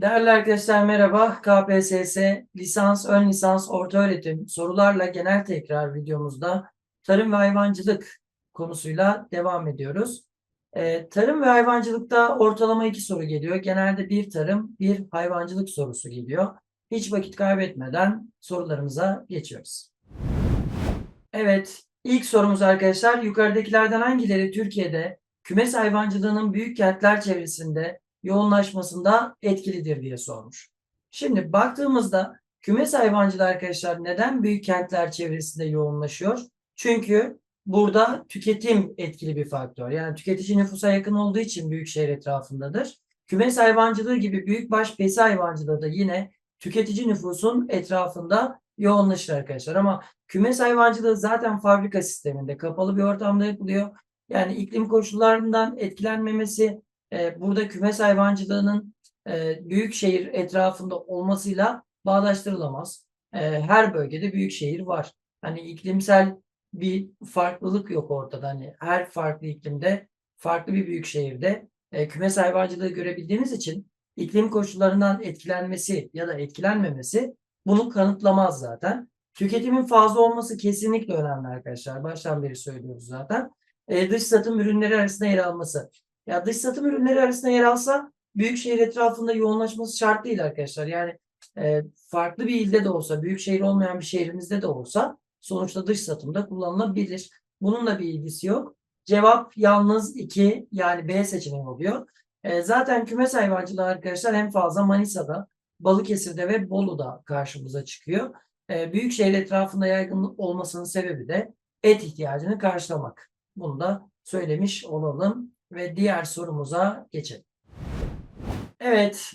Değerli arkadaşlar merhaba. KPSS lisans, ön lisans, orta öğretim sorularla genel tekrar videomuzda tarım ve hayvancılık konusuyla devam ediyoruz. Ee, tarım ve hayvancılıkta ortalama iki soru geliyor. Genelde bir tarım, bir hayvancılık sorusu geliyor. Hiç vakit kaybetmeden sorularımıza geçiyoruz. Evet, ilk sorumuz arkadaşlar yukarıdakilerden hangileri Türkiye'de kümes hayvancılığının büyük kentler çevresinde yoğunlaşmasında etkilidir diye sormuş. Şimdi baktığımızda kümes hayvancılığı arkadaşlar neden büyük kentler çevresinde yoğunlaşıyor? Çünkü burada tüketim etkili bir faktör. Yani tüketici nüfusa yakın olduğu için büyük şehir etrafındadır. Kümes hayvancılığı gibi büyükbaş besi hayvancılığı da yine tüketici nüfusun etrafında yoğunlaşır arkadaşlar. Ama kümes hayvancılığı zaten fabrika sisteminde kapalı bir ortamda yapılıyor. Yani iklim koşullarından etkilenmemesi e, burada kümes hayvancılığının e, büyük şehir etrafında olmasıyla bağdaştırılamaz. E, her bölgede büyük şehir var. Hani iklimsel bir farklılık yok ortada. Hani her farklı iklimde, farklı bir büyük şehirde e, kümes hayvancılığı görebildiğiniz için iklim koşullarından etkilenmesi ya da etkilenmemesi bunu kanıtlamaz zaten. Tüketimin fazla olması kesinlikle önemli arkadaşlar. Baştan beri söylüyoruz zaten. E, dış satım ürünleri arasında yer alması. Ya dış satım ürünleri arasında yer alsa büyük şehir etrafında yoğunlaşması şart değil arkadaşlar. Yani e, farklı bir ilde de olsa, büyük şehir olmayan bir şehrimizde de olsa sonuçta dış satımda kullanılabilir. Bununla bir ilgisi yok. Cevap yalnız 2 yani B seçeneği oluyor. E, zaten kümes hayvancılığı arkadaşlar en fazla Manisa'da, Balıkesir'de ve Bolu'da karşımıza çıkıyor. E, büyük şehir etrafında yaygın olmasının sebebi de et ihtiyacını karşılamak. Bunu da söylemiş olalım ve diğer sorumuza geçelim. Evet,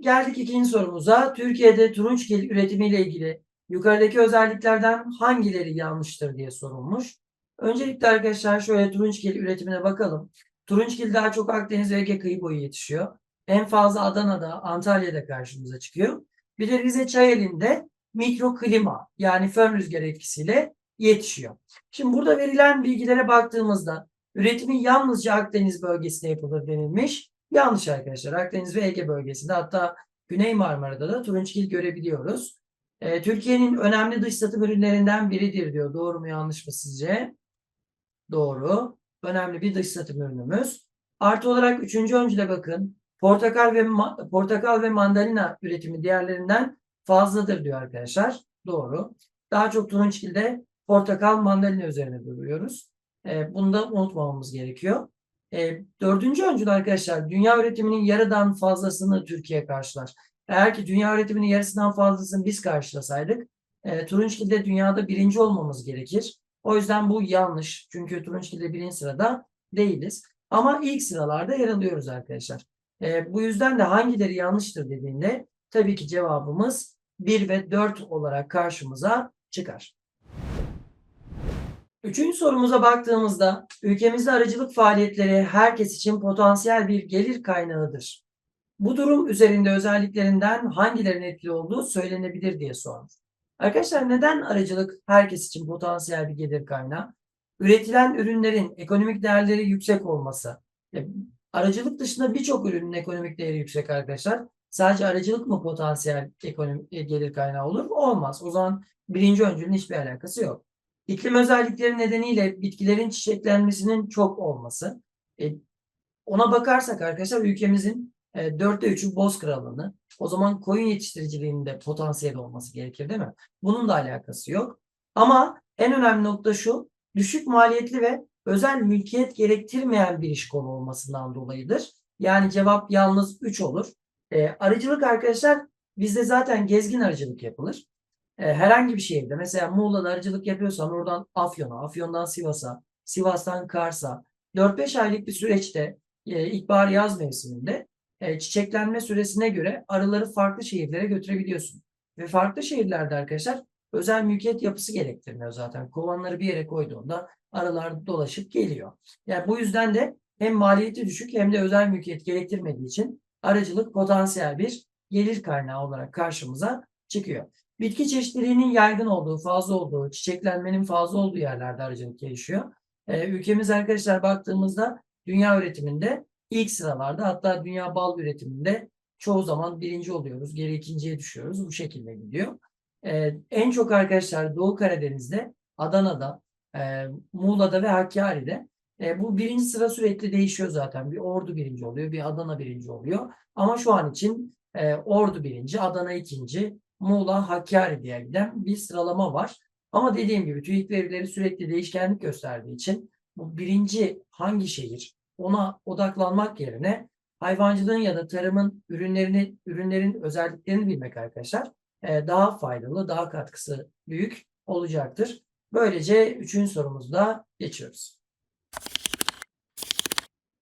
geldik ikinci sorumuza. Türkiye'de turunçgil üretimiyle ilgili yukarıdaki özelliklerden hangileri yanlıştır diye sorulmuş. Öncelikle arkadaşlar şöyle turunçgil üretimine bakalım. Turunçgil daha çok Akdeniz ve Ege kıyı boyu yetişiyor. En fazla Adana'da, Antalya'da karşımıza çıkıyor. Bir de Rize Çayeli'nde mikroklima yani fön rüzgarı etkisiyle yetişiyor. Şimdi burada verilen bilgilere baktığımızda Üretimi yalnızca Akdeniz bölgesinde yapılır denilmiş. Yanlış arkadaşlar. Akdeniz ve Ege bölgesinde hatta Güney Marmara'da da turunçgil görebiliyoruz. Ee, Türkiye'nin önemli dış satım ürünlerinden biridir diyor. Doğru mu yanlış mı sizce? Doğru. Önemli bir dış satım ürünümüz. Artı olarak üçüncü öncüle bakın. Portakal ve portakal ve mandalina üretimi diğerlerinden fazladır diyor arkadaşlar. Doğru. Daha çok turunçgilde portakal, mandalina üzerine duruyoruz. E, bunu da unutmamamız gerekiyor. E, dördüncü öncül arkadaşlar dünya üretiminin yarıdan fazlasını Türkiye karşılar. Eğer ki dünya üretiminin yarısından fazlasını biz karşılasaydık e, Turunçgil'de dünyada birinci olmamız gerekir. O yüzden bu yanlış. Çünkü Turunçgil'de birinci sırada değiliz. Ama ilk sıralarda yer alıyoruz arkadaşlar. E, bu yüzden de hangileri yanlıştır dediğinde tabii ki cevabımız 1 ve 4 olarak karşımıza çıkar. Üçüncü sorumuza baktığımızda ülkemizde aracılık faaliyetleri herkes için potansiyel bir gelir kaynağıdır. Bu durum üzerinde özelliklerinden hangilerinin etkili olduğu söylenebilir diye sormuş. Arkadaşlar neden aracılık herkes için potansiyel bir gelir kaynağı? Üretilen ürünlerin ekonomik değerleri yüksek olması. Aracılık dışında birçok ürünün ekonomik değeri yüksek arkadaşlar. Sadece aracılık mı potansiyel ekonomik e, gelir kaynağı olur? Olmaz. O zaman birinci öncülün hiçbir alakası yok. İklim özellikleri nedeniyle bitkilerin çiçeklenmesinin çok olması. E, ona bakarsak arkadaşlar ülkemizin e, dörtte üçü bozkır alanı. O zaman koyun yetiştiriciliğinde potansiyel olması gerekir değil mi? Bunun da alakası yok. Ama en önemli nokta şu, düşük maliyetli ve özel mülkiyet gerektirmeyen bir iş kolu olmasından dolayıdır. Yani cevap yalnız 3 olur. E, arıcılık arkadaşlar bizde zaten gezgin arıcılık yapılır. E, herhangi bir şehirde mesela Muğla'da arıcılık yapıyorsan oradan Afyon'a, Afyon'dan Sivas'a, Sivas'tan Kars'a 4-5 aylık bir süreçte e, ilkbahar yaz mevsiminde e, çiçeklenme süresine göre arıları farklı şehirlere götürebiliyorsun. Ve farklı şehirlerde arkadaşlar özel mülkiyet yapısı gerektirmiyor zaten. Kovanları bir yere koyduğunda arılar dolaşıp geliyor. Yani bu yüzden de hem maliyeti düşük hem de özel mülkiyet gerektirmediği için arıcılık potansiyel bir gelir kaynağı olarak karşımıza çıkıyor. Bitki çeşitliliğinin yaygın olduğu, fazla olduğu, çiçeklenmenin fazla olduğu yerlerde arıcılık gelişiyor. Ee, ülkemiz arkadaşlar baktığımızda dünya üretiminde ilk sıralarda hatta dünya bal üretiminde çoğu zaman birinci oluyoruz. Geri ikinciye düşüyoruz. Bu şekilde gidiyor. Ee, en çok arkadaşlar Doğu Karadeniz'de, Adana'da, e, Muğla'da ve Hakkari'de e, bu birinci sıra sürekli değişiyor zaten. Bir Ordu birinci oluyor, bir Adana birinci oluyor. Ama şu an için e, Ordu birinci, Adana ikinci, Muğla, Hakkari diye giden bir sıralama var. Ama dediğim gibi TÜİK verileri sürekli değişkenlik gösterdiği için bu birinci hangi şehir ona odaklanmak yerine hayvancılığın ya da tarımın ürünlerini ürünlerin özelliklerini bilmek arkadaşlar e, daha faydalı, daha katkısı büyük olacaktır. Böylece üçüncü sorumuzda geçiyoruz.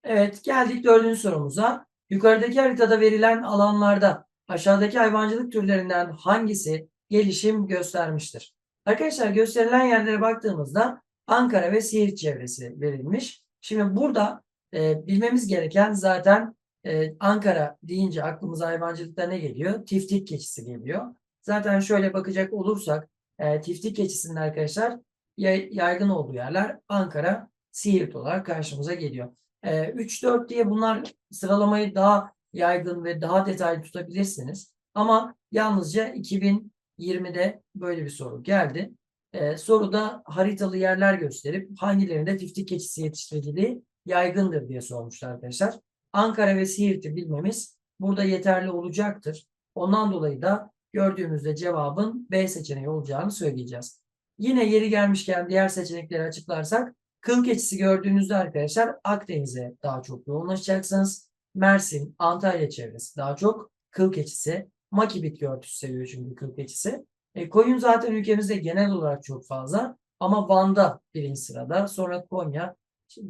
Evet, geldik dördüncü sorumuza. Yukarıdaki haritada verilen alanlarda aşağıdaki hayvancılık türlerinden hangisi gelişim göstermiştir? Arkadaşlar gösterilen yerlere baktığımızda Ankara ve Siirt çevresi verilmiş. Şimdi burada e, bilmemiz gereken zaten e, Ankara deyince aklımıza hayvancılıkta ne geliyor? Tiftik keçisi geliyor. Zaten şöyle bakacak olursak e, tiftik keçisinin arkadaşlar yay, yaygın olduğu yerler Ankara, Siirt olarak karşımıza geliyor. E, 3-4 diye bunlar sıralamayı daha yaygın ve daha detaylı tutabilirsiniz. Ama yalnızca 2020'de böyle bir soru geldi. Ee, soruda haritalı yerler gösterip hangilerinde tiftik keçisi yetiştiriciliği yaygındır diye sormuşlar arkadaşlar. Ankara ve Siirt'i bilmemiz burada yeterli olacaktır. Ondan dolayı da gördüğümüzde cevabın B seçeneği olacağını söyleyeceğiz. Yine yeri gelmişken diğer seçenekleri açıklarsak kıl keçisi gördüğünüzde arkadaşlar Akdeniz'e daha çok yoğunlaşacaksınız. Mersin, Antalya çevresi daha çok kıl keçisi. Maki bitki örtüsü seviyor çünkü kıl keçisi. E, koyun zaten ülkemizde genel olarak çok fazla. Ama Van'da birinci sırada. Sonra Konya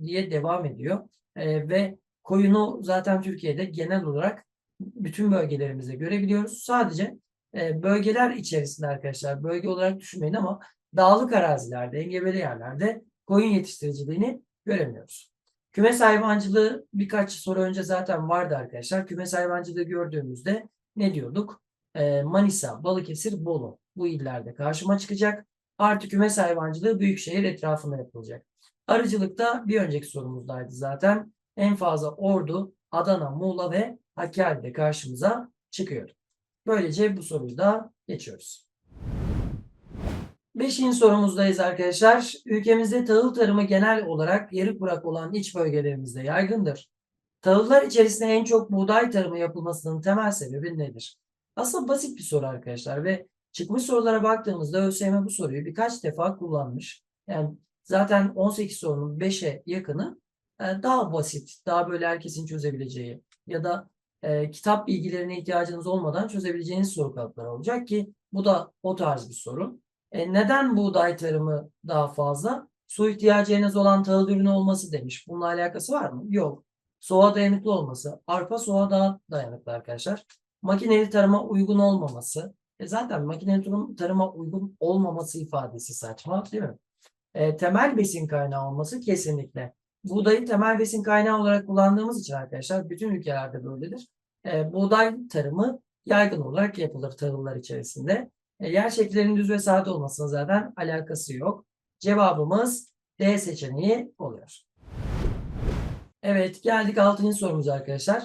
diye devam ediyor. E, ve koyunu zaten Türkiye'de genel olarak bütün bölgelerimizde görebiliyoruz. Sadece e, bölgeler içerisinde arkadaşlar bölge olarak düşünmeyin ama dağlık arazilerde, engebeli yerlerde koyun yetiştiriciliğini göremiyoruz. Kümes hayvancılığı birkaç soru önce zaten vardı arkadaşlar. Kümes hayvancılığı gördüğümüzde ne diyorduk? Ee, Manisa, Balıkesir, Bolu bu illerde karşıma çıkacak. Artı kümes hayvancılığı büyükşehir etrafında yapılacak. Arıcılıkta bir önceki sorumuzdaydı zaten. En fazla Ordu, Adana, Muğla ve Hakkari'de karşımıza çıkıyor. Böylece bu soruyu da geçiyoruz. Beşinci sorumuzdayız arkadaşlar. Ülkemizde tahıl tarımı genel olarak yarı kurak olan iç bölgelerimizde yaygındır. Tahıllar içerisinde en çok buğday tarımı yapılmasının temel sebebi nedir? Aslında basit bir soru arkadaşlar ve çıkmış sorulara baktığımızda ÖSYM bu soruyu birkaç defa kullanmış. Yani zaten 18 sorunun 5'e yakını e, daha basit, daha böyle herkesin çözebileceği ya da e, kitap bilgilerine ihtiyacınız olmadan çözebileceğiniz soru kalıpları olacak ki bu da o tarz bir soru. E, neden buğday tarımı daha fazla? Su ihtiyacınız olan tahıl ürünü olması demiş. Bununla alakası var mı? Yok. Soğuğa dayanıklı olması. Arpa soğuğa daha dayanıklı arkadaşlar. Makineli tarıma uygun olmaması. E zaten makineli tarıma uygun olmaması ifadesi saçma değil mi? E, temel besin kaynağı olması kesinlikle. Buğdayı temel besin kaynağı olarak kullandığımız için arkadaşlar bütün ülkelerde böyledir. E, buğday tarımı yaygın olarak yapılır tahıllar içerisinde. E, yer şekillerinin düz ve sade olmasına zaten alakası yok. Cevabımız D seçeneği oluyor. Evet geldik 6. sorumuza arkadaşlar.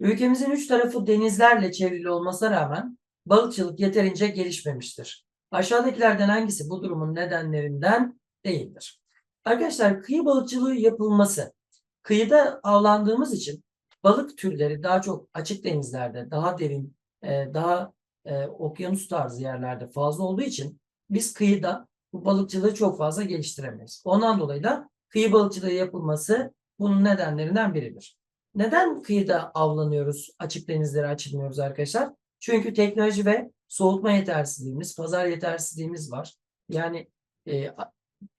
Ülkemizin üç tarafı denizlerle çevrili olmasına rağmen balıkçılık yeterince gelişmemiştir. Aşağıdakilerden hangisi bu durumun nedenlerinden değildir? Arkadaşlar kıyı balıkçılığı yapılması. Kıyıda avlandığımız için balık türleri daha çok açık denizlerde, daha derin, e, daha e, okyanus tarzı yerlerde fazla olduğu için biz kıyıda bu balıkçılığı çok fazla geliştiremeyiz. Ondan dolayı da kıyı balıkçılığı yapılması bunun nedenlerinden biridir. Neden kıyıda avlanıyoruz, açık denizlere açılmıyoruz arkadaşlar? Çünkü teknoloji ve soğutma yetersizliğimiz, pazar yetersizliğimiz var. Yani e,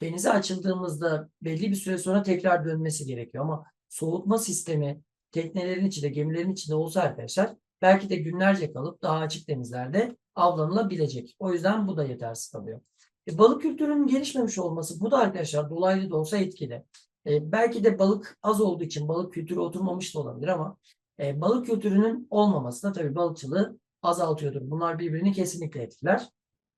denize açıldığımızda belli bir süre sonra tekrar dönmesi gerekiyor ama soğutma sistemi teknelerin içinde, gemilerin içinde olsa arkadaşlar belki de günlerce kalıp daha açık denizlerde avlanılabilecek. O yüzden bu da yetersiz kalıyor. E, balık kültürünün gelişmemiş olması bu da arkadaşlar dolaylı da olsa etkili. E, belki de balık az olduğu için balık kültürü oturmamış da olabilir ama e, balık kültürünün olmaması da tabii balıkçılığı azaltıyordur. Bunlar birbirini kesinlikle etkiler.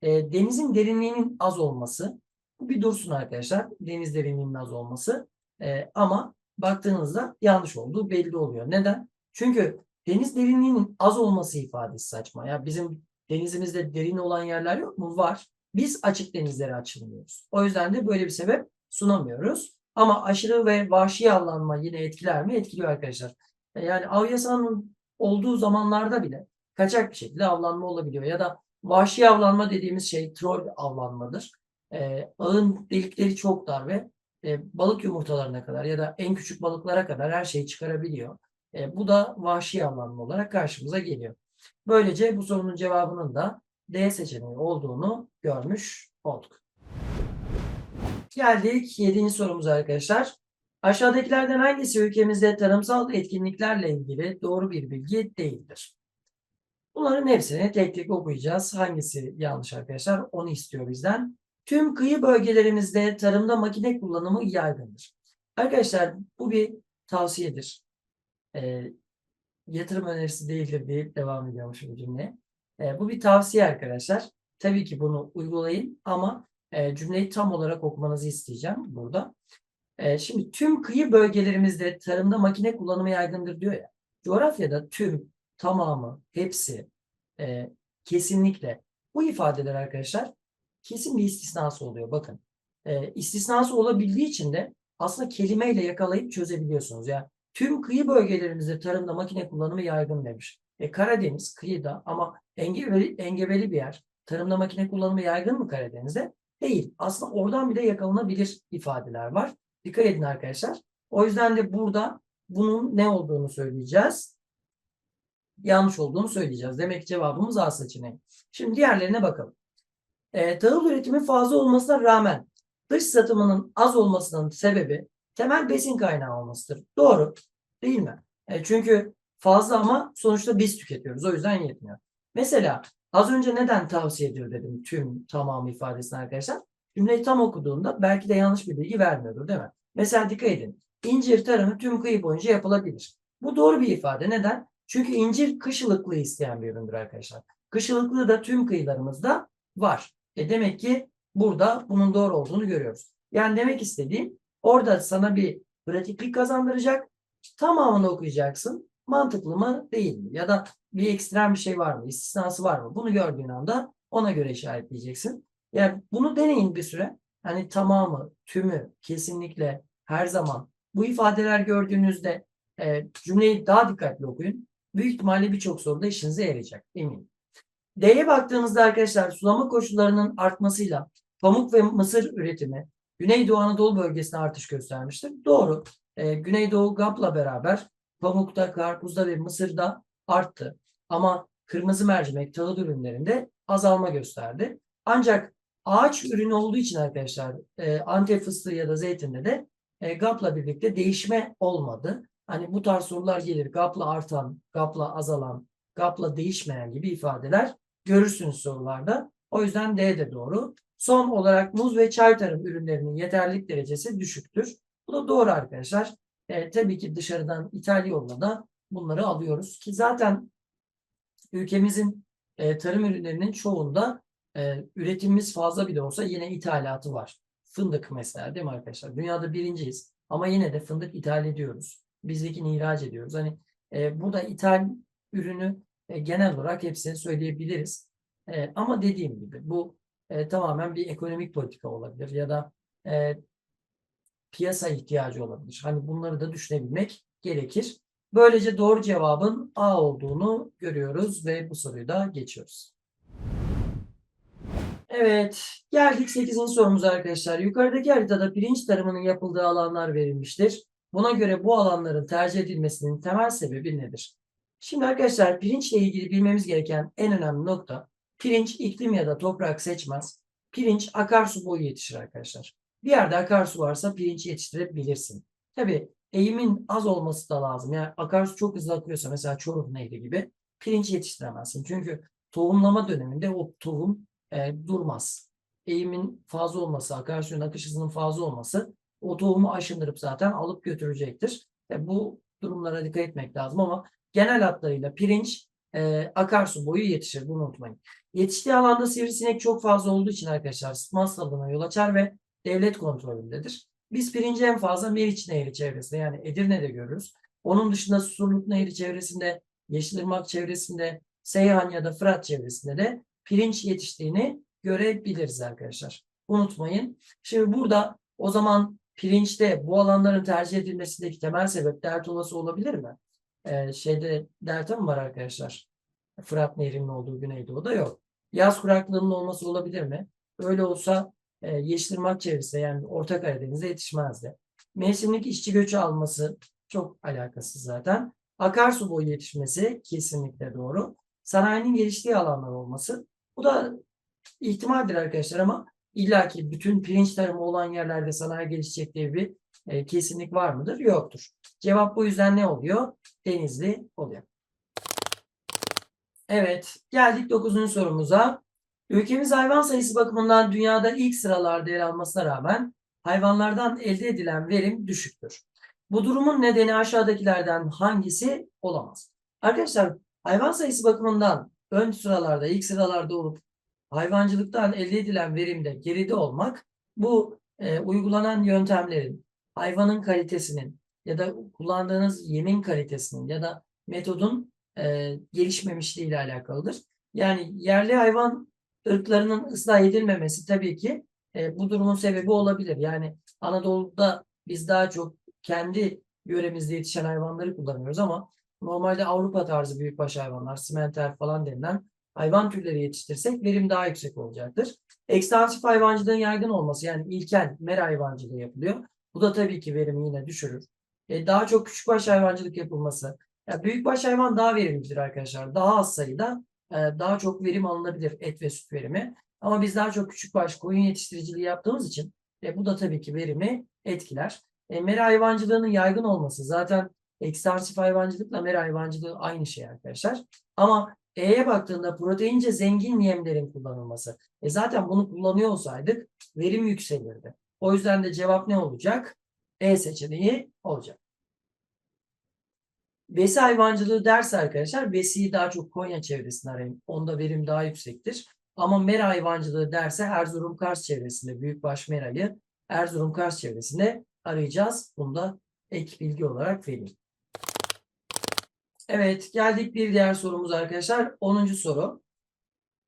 e, denizin derinliğinin az olması. Bir dursun arkadaşlar. Deniz derinliğinin az olması. E, ama baktığınızda yanlış olduğu belli oluyor. Neden? Çünkü deniz derinliğinin az olması ifadesi saçma. Ya bizim denizimizde derin olan yerler yok mu? Var. Biz açık denizlere açılmıyoruz. O yüzden de böyle bir sebep sunamıyoruz. Ama aşırı ve vahşi avlanma yine etkiler mi? Etkiliyor arkadaşlar. E, Yani av yasağının olduğu zamanlarda bile kaçak bir şekilde avlanma olabiliyor. Ya da vahşi avlanma dediğimiz şey troll avlanmadır. E, ağın delikleri çok dar ve e, balık yumurtalarına kadar ya da en küçük balıklara kadar her şeyi çıkarabiliyor. E, bu da vahşi avlanma olarak karşımıza geliyor. Böylece bu sorunun cevabının da D seçeneği olduğunu görmüş olduk. Geldik 7. sorumuza arkadaşlar. Aşağıdakilerden hangisi ülkemizde tarımsal etkinliklerle ilgili doğru bir bilgi değildir? Bunların hepsini tek tek okuyacağız. Hangisi yanlış arkadaşlar? Onu istiyor bizden. Tüm kıyı bölgelerimizde tarımda makine kullanımı yaygındır. Arkadaşlar bu bir tavsiyedir. Ee, yatırım önerisi değildir deyip devam ediyormuş bu cümleye. Ee, bu bir tavsiye arkadaşlar. Tabii ki bunu uygulayın ama e, cümleyi tam olarak okumanızı isteyeceğim burada. E, şimdi tüm kıyı bölgelerimizde tarımda makine kullanımı yaygındır diyor ya. Coğrafyada tüm, tamamı, hepsi, e, kesinlikle bu ifadeler arkadaşlar kesin bir istisnası oluyor. Bakın e, istisnası olabildiği için de aslında kelimeyle yakalayıp çözebiliyorsunuz. Yani tüm kıyı bölgelerimizde tarımda makine kullanımı yaygın demiş. E, Karadeniz kıyıda ama engebeli, engebeli bir yer. Tarımda makine kullanımı yaygın mı Karadeniz'de? Değil. Aslında oradan bile yakalanabilir ifadeler var. Dikkat edin arkadaşlar. O yüzden de burada bunun ne olduğunu söyleyeceğiz. Yanlış olduğunu söyleyeceğiz. Demek ki cevabımız A seçeneği. Şimdi diğerlerine bakalım. E, tahıl üretimi fazla olmasına rağmen dış satımının az olmasının sebebi temel besin kaynağı olmasıdır. Doğru. Değil mi? E, çünkü fazla ama sonuçta biz tüketiyoruz. O yüzden yetmiyor. Mesela az önce neden tavsiye ediyor dedim tüm tamamı ifadesini arkadaşlar. Cümleyi tam okuduğunda belki de yanlış bir bilgi vermiyordur değil mi? Mesela dikkat edin. İncir tarımı tüm kıyı boyunca yapılabilir. Bu doğru bir ifade. Neden? Çünkü incir kış ılıklığı isteyen bir üründür arkadaşlar. Kış ılıklığı da tüm kıyılarımızda var. E demek ki burada bunun doğru olduğunu görüyoruz. Yani demek istediğim orada sana bir pratiklik kazandıracak. Tamamını okuyacaksın. Mantıklı mı değil mi? Ya da bir ekstrem bir şey var mı? İstisnası var mı? Bunu gördüğün anda ona göre işaretleyeceksin. Yani bunu deneyin bir süre. Hani tamamı, tümü, kesinlikle, her zaman. Bu ifadeler gördüğünüzde e, cümleyi daha dikkatli okuyun. Büyük ihtimalle birçok soruda işinize yarayacak. Eminim. D'ye baktığımızda arkadaşlar sulama koşullarının artmasıyla pamuk ve mısır üretimi Güneydoğu Anadolu bölgesinde artış göstermiştir. Doğru. E, Güneydoğu GAP'la beraber pamukta, karpuzda ve mısırda arttı. Ama kırmızı mercimek, tahıl ürünlerinde azalma gösterdi. Ancak ağaç ürünü olduğu için arkadaşlar e, Antep fıstığı ya da zeytinde de e, GAP'la birlikte değişme olmadı. Hani bu tarz sorular gelir. GAP'la artan, GAP'la azalan, GAP'la değişmeyen gibi ifadeler görürsünüz sorularda. O yüzden D de doğru. Son olarak muz ve çay tarım ürünlerinin yeterlilik derecesi düşüktür. Bu da doğru arkadaşlar. E, tabii ki dışarıdan ithal yolla da bunları alıyoruz ki zaten ülkemizin e, tarım ürünlerinin çoğunda e, üretimimiz fazla bile olsa yine ithalatı var. Fındık mesela değil mi arkadaşlar? Dünyada birinciyiz ama yine de fındık ithal ediyoruz. Bizdekini ihraç ediyoruz. Hani e, burada ithal ürünü e, genel olarak hepsini söyleyebiliriz. E, ama dediğim gibi bu e, tamamen bir ekonomik politika olabilir ya da e, piyasa ihtiyacı olabilir. Hani bunları da düşünebilmek gerekir. Böylece doğru cevabın A olduğunu görüyoruz ve bu soruyu da geçiyoruz. Evet, geldik 8. sorumuza arkadaşlar. Yukarıdaki haritada pirinç tarımının yapıldığı alanlar verilmiştir. Buna göre bu alanların tercih edilmesinin temel sebebi nedir? Şimdi arkadaşlar pirinçle ilgili bilmemiz gereken en önemli nokta pirinç iklim ya da toprak seçmez. Pirinç akarsu boyu yetişir arkadaşlar. Bir yerde akarsu varsa pirinç yetiştirebilirsin. Tabii eğimin az olması da lazım. Yani akarsu çok hızlı akıyorsa mesela Çoruh Nehri gibi pirinç yetiştiremezsin. Çünkü tohumlama döneminde o tohum e, durmaz. Eğimin fazla olması, akarsuyun akış hızının fazla olması o tohumu aşındırıp zaten alıp götürecektir. E, bu durumlara dikkat etmek lazım ama genel hatlarıyla pirinç e, akarsu boyu yetişir. Bunu unutmayın. Yetiştiği alanda sivrisinek çok fazla olduğu için arkadaşlar sıtma yol açar ve devlet kontrolündedir. Biz pirinci en fazla Meriç Nehri çevresinde yani Edirne'de görürüz. Onun dışında Susurluk Nehri çevresinde, Yeşilırmak çevresinde, Seyhan ya da Fırat çevresinde de pirinç yetiştiğini görebiliriz arkadaşlar. Unutmayın. Şimdi burada o zaman pirinçte bu alanların tercih edilmesindeki temel sebep dert olası olabilir mi? Ee, şeyde delta mı var arkadaşlar? Fırat Nehri'nin olduğu Güneydoğu'da yok. Yaz kuraklığının olması olabilir mi? Öyle olsa e, Yeşilırmak çevresinde yani Orta Karadeniz'e yetişmezdi. Mevsimlik işçi göçü alması çok alakasız zaten. Akarsu boyu yetişmesi kesinlikle doğru. Sanayinin geliştiği alanlar olması. Bu da ihtimaldir arkadaşlar ama illaki bütün pirinç tarımı olan yerlerde sanayi gelişecek diye bir e, kesinlik var mıdır? Yoktur. Cevap bu yüzden ne oluyor? Denizli oluyor. Evet, geldik 9. sorumuza. Ülkemiz hayvan sayısı bakımından dünyada ilk sıralarda yer almasına rağmen hayvanlardan elde edilen verim düşüktür. Bu durumun nedeni aşağıdakilerden hangisi olamaz? Arkadaşlar hayvan sayısı bakımından ön sıralarda, ilk sıralarda olup hayvancılıktan elde edilen verimde geride olmak bu e, uygulanan yöntemlerin, hayvanın kalitesinin ya da kullandığınız yemin kalitesinin ya da metodun e, gelişmemişliği ile alakalıdır. Yani yerli hayvan ırklarının ıslah edilmemesi tabii ki e, bu durumun sebebi olabilir. Yani Anadolu'da biz daha çok kendi yöremizde yetişen hayvanları kullanıyoruz ama normalde Avrupa tarzı büyükbaş hayvanlar, simenter falan denilen hayvan türleri yetiştirsek verim daha yüksek olacaktır. Ekstansif hayvancılığın yaygın olması yani ilkel mera hayvancılığı yapılıyor. Bu da tabii ki verimi yine düşürür. E, daha çok küçükbaş hayvancılık yapılması. Ya büyükbaş hayvan daha verimlidir arkadaşlar. Daha az sayıda e, daha çok verim alınabilir et ve süt verimi. Ama biz daha çok küçükbaş koyun yetiştiriciliği yaptığımız için e, bu da tabii ki verimi etkiler. E, mera hayvancılığının yaygın olması zaten ekstansif hayvancılıkla mera hayvancılığı aynı şey arkadaşlar. Ama E'ye baktığında proteince zengin yemlerin kullanılması. E zaten bunu kullanıyor olsaydık verim yükselirdi. O yüzden de cevap ne olacak? E seçeneği olacak. Besi hayvancılığı derse arkadaşlar besiyi daha çok Konya çevresinde arayın. Onda verim daha yüksektir. Ama mera hayvancılığı derse Erzurum Kars çevresinde büyükbaş merayı Erzurum Kars çevresinde arayacağız. Bunu da ek bilgi olarak vereyim. Evet geldik bir diğer sorumuz arkadaşlar. 10. soru.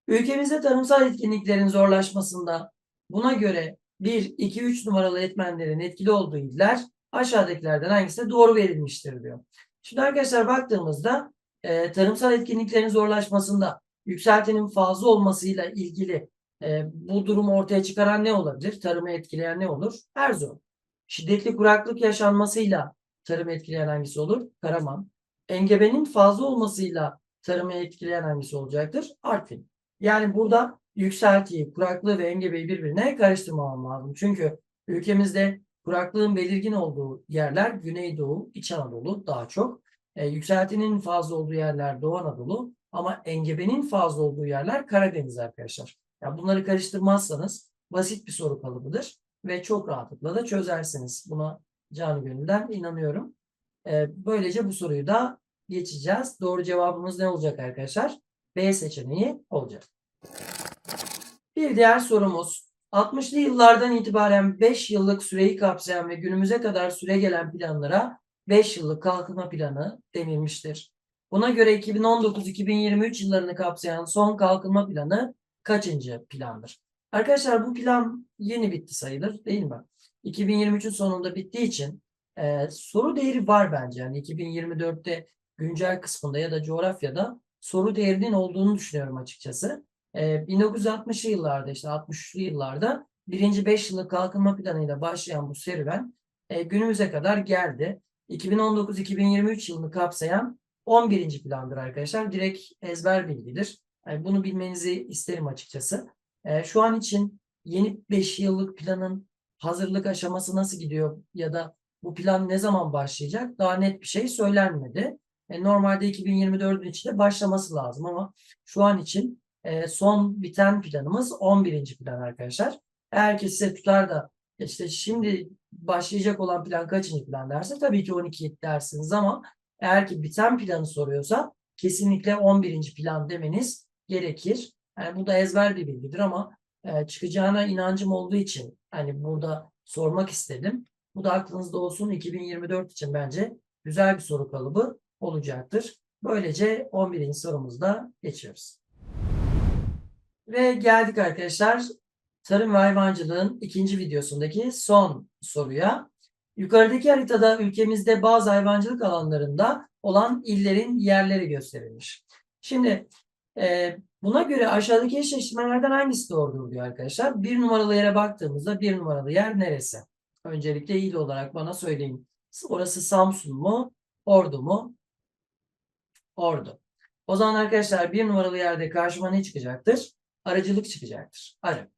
Ülkemizde tarımsal etkinliklerin zorlaşmasında buna göre 1, 2, 3 numaralı etmenlerin etkili olduğu iller aşağıdakilerden hangisi doğru verilmiştir diyor. Şimdi arkadaşlar baktığımızda e, tarımsal etkinliklerin zorlaşmasında yükseltinin fazla olmasıyla ilgili e, bu durumu ortaya çıkaran ne olabilir? Tarımı etkileyen ne olur? Erzurum. Şiddetli kuraklık yaşanmasıyla tarımı etkileyen hangisi olur? Karaman. Engebenin fazla olmasıyla tarımı etkileyen hangisi olacaktır? Artvin. Yani burada yükseltiyi, kuraklığı ve engebeyi birbirine karıştırmamam lazım. Çünkü ülkemizde kuraklığın belirgin olduğu yerler Güneydoğu, İç Anadolu daha çok. E, yükseltinin fazla olduğu yerler Doğu Anadolu ama engebenin fazla olduğu yerler Karadeniz arkadaşlar. Yani bunları karıştırmazsanız basit bir soru kalıbıdır ve çok rahatlıkla da çözersiniz. Buna canı gönülden inanıyorum. E, böylece bu soruyu da geçeceğiz. Doğru cevabımız ne olacak arkadaşlar? B seçeneği olacak. Bir diğer sorumuz. 60'lı yıllardan itibaren 5 yıllık süreyi kapsayan ve günümüze kadar süre gelen planlara 5 yıllık kalkınma planı denilmiştir. Buna göre 2019-2023 yıllarını kapsayan son kalkınma planı kaçıncı plandır? Arkadaşlar bu plan yeni bitti sayılır değil mi? 2023'ün sonunda bittiği için e, soru değeri var bence. Yani 2024'te güncel kısmında ya da coğrafyada soru değerinin olduğunu düşünüyorum açıkçası. E, 1960'lı yıllarda işte 60'lı yıllarda birinci 5 yıllık kalkınma planıyla başlayan bu serüven e, günümüze kadar geldi. 2019-2023 yılını kapsayan 11. plandır arkadaşlar. Direkt ezber bilgidir. Yani bunu bilmenizi isterim açıkçası. E, şu an için yeni 5 yıllık planın hazırlık aşaması nasıl gidiyor ya da bu plan ne zaman başlayacak? Daha net bir şey söylenmedi. E, normalde 2024'ün içinde başlaması lazım ama şu an için e, son biten planımız 11. plan arkadaşlar. Eğer ki size tutar da işte şimdi başlayacak olan plan kaçıncı plan derse tabii ki 12 dersiniz ama eğer ki biten planı soruyorsa kesinlikle 11. plan demeniz gerekir. Yani bu da ezber bir bilgidir ama e, çıkacağına inancım olduğu için hani burada sormak istedim. Bu da aklınızda olsun 2024 için bence güzel bir soru kalıbı olacaktır. Böylece 11. sorumuzda geçiyoruz. Ve geldik arkadaşlar tarım ve hayvancılığın ikinci videosundaki son soruya. Yukarıdaki haritada ülkemizde bazı hayvancılık alanlarında olan illerin yerleri gösterilmiş. Şimdi e, buna göre aşağıdaki eşleştirmelerden hangisi doğrudur diyor arkadaşlar. Bir numaralı yere baktığımızda bir numaralı yer neresi? Öncelikle il olarak bana söyleyin. Orası Samsun mu? Ordu mu? Ordu. O zaman arkadaşlar bir numaralı yerde karşıma ne çıkacaktır? Arıcılık çıkacaktır. Arı.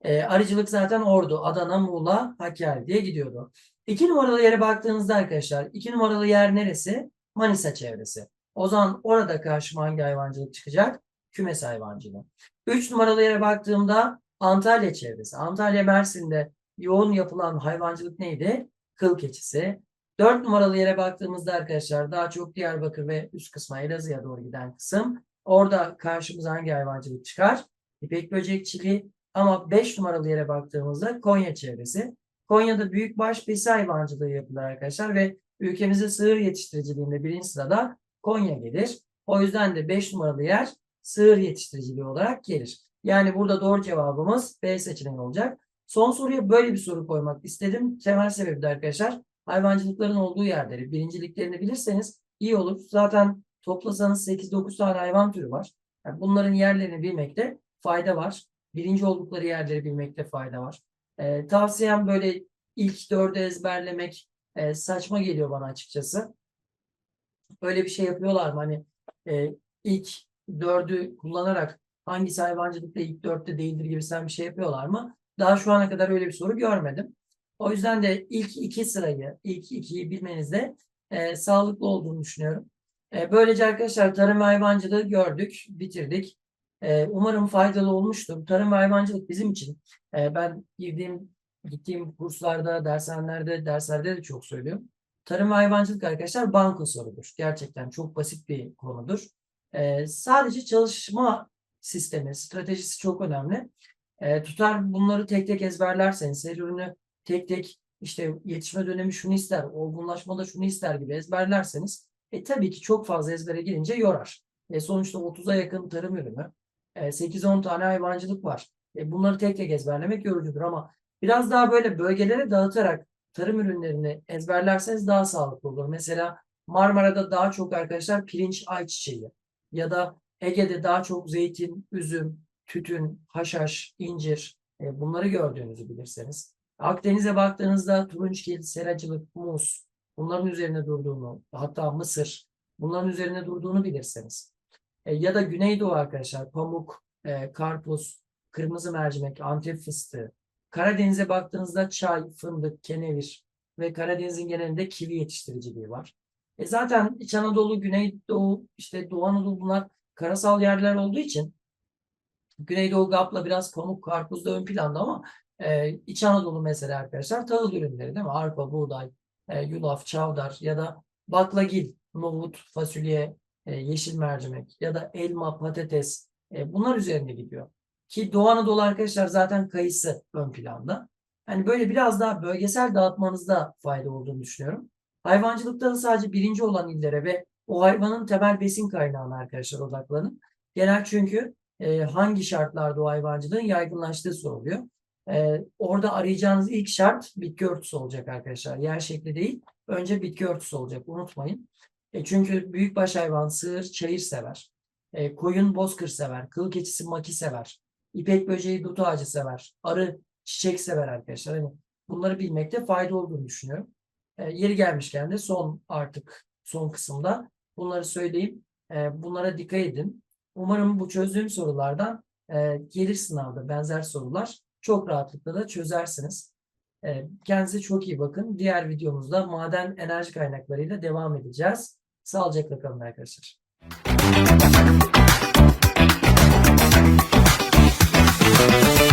E, arıcılık zaten Ordu, Adana, Muğla, Hakkari diye gidiyordu. İki numaralı yere baktığınızda arkadaşlar iki numaralı yer neresi? Manisa çevresi. O zaman orada karşıma hangi hayvancılık çıkacak? Kümes hayvancılığı. Üç numaralı yere baktığımda Antalya çevresi. Antalya Mersin'de yoğun yapılan hayvancılık neydi? Kıl keçisi. Dört numaralı yere baktığımızda arkadaşlar daha çok Diyarbakır ve üst kısma Elazığ'a doğru giden kısım. Orada karşımıza hangi hayvancılık çıkar? İpek böcekçiliği. Ama 5 numaralı yere baktığımızda Konya çevresi. Konya'da büyükbaş besi hayvancılığı yapılır arkadaşlar ve ülkemizde sığır yetiştiriciliğinde birinci sırada Konya gelir. O yüzden de 5 numaralı yer sığır yetiştiriciliği olarak gelir. Yani burada doğru cevabımız B seçeneği olacak. Son soruya böyle bir soru koymak istedim. Temel sebebi de arkadaşlar hayvancılıkların olduğu yerleri, birinciliklerini bilirseniz iyi olur. Zaten toplasanız 8-9 tane hayvan türü var. Yani bunların yerlerini bilmekte fayda var. Birinci oldukları yerleri bilmekte fayda var. Ee, tavsiyem böyle ilk dördü ezberlemek e, saçma geliyor bana açıkçası. Öyle bir şey yapıyorlar mı? Hani e, ilk dördü kullanarak hangisi hayvancılıkta ilk dörtte değildir gibisinden bir şey yapıyorlar mı? Daha şu ana kadar öyle bir soru görmedim. O yüzden de ilk iki sırayı, ilk ikiyi bilmenizde e, sağlıklı olduğunu düşünüyorum. E, böylece arkadaşlar tarım ve hayvancılığı gördük, bitirdik. E, umarım faydalı olmuştur. Tarım ve hayvancılık bizim için. E, ben girdiğim, gittiğim kurslarda, dershanelerde, derslerde de çok söylüyorum. Tarım ve hayvancılık arkadaşlar banko sorudur. Gerçekten çok basit bir konudur. E, sadece çalışma sistemi, stratejisi çok önemli. E, tutar bunları tek tek ezberlerseniz, her ürünü tek tek işte yetişme dönemi şunu ister, olgunlaşmada şunu ister gibi ezberlerseniz e, tabii ki çok fazla ezbere girince yorar. E, sonuçta 30'a yakın tarım ürünü, e, 8-10 tane hayvancılık var. E, bunları tek tek ezberlemek yorucudur ama biraz daha böyle bölgelere dağıtarak tarım ürünlerini ezberlerseniz daha sağlıklı olur. Mesela Marmara'da daha çok arkadaşlar pirinç ayçiçeği ya da Ege'de daha çok zeytin, üzüm, tütün, haşhaş, incir e, bunları gördüğünüzü bilirseniz. Akdeniz'e baktığınızda turunçgil, seracılık, muz bunların üzerine durduğunu hatta mısır bunların üzerine durduğunu bilirseniz. E, ya da Güneydoğu arkadaşlar pamuk, e, karpuz, kırmızı mercimek, antep fıstığı. Karadeniz'e baktığınızda çay, fındık, kenevir ve Karadeniz'in genelinde kivi yetiştiriciliği var. E zaten İç Anadolu, Güneydoğu, işte Doğu Anadolu bunlar karasal yerler olduğu için Güneydoğu GAP'la biraz pamuk, karpuz da ön planda ama e, İç Anadolu mesela arkadaşlar tahıl ürünleri değil mi? Arpa, buğday, e, yulaf, çavdar ya da baklagil, nohut, fasulye, e, yeşil mercimek ya da elma, patates e, bunlar üzerinde gidiyor. Ki Doğu Anadolu arkadaşlar zaten kayısı ön planda. Hani böyle biraz daha bölgesel dağıtmanızda fayda olduğunu düşünüyorum. Hayvancılıkta da sadece birinci olan illere ve o hayvanın temel besin kaynağına arkadaşlar odaklanın. Genel çünkü e, hangi şartlarda o hayvancılığın yaygınlaştığı soruluyor. E, orada arayacağınız ilk şart bitki örtüsü olacak arkadaşlar. Yer şekli değil. Önce bitki örtüsü olacak. Unutmayın. E, çünkü büyükbaş hayvan sığır, çayır sever. E, koyun bozkır sever. Kıl keçisi maki sever. İpek böceği dut ağacı sever. Arı çiçek sever arkadaşlar. Hani bunları bilmekte fayda olduğunu düşünüyorum. E, yeri gelmişken de son artık son kısımda bunları söyleyeyim. E, bunlara dikkat edin. Umarım bu çözdüğüm sorulardan e, gelir sınavda benzer sorular çok rahatlıkla da çözersiniz. E, kendinize çok iyi bakın. Diğer videomuzda maden enerji kaynaklarıyla devam edeceğiz. Sağlıcakla kalın arkadaşlar. Müzik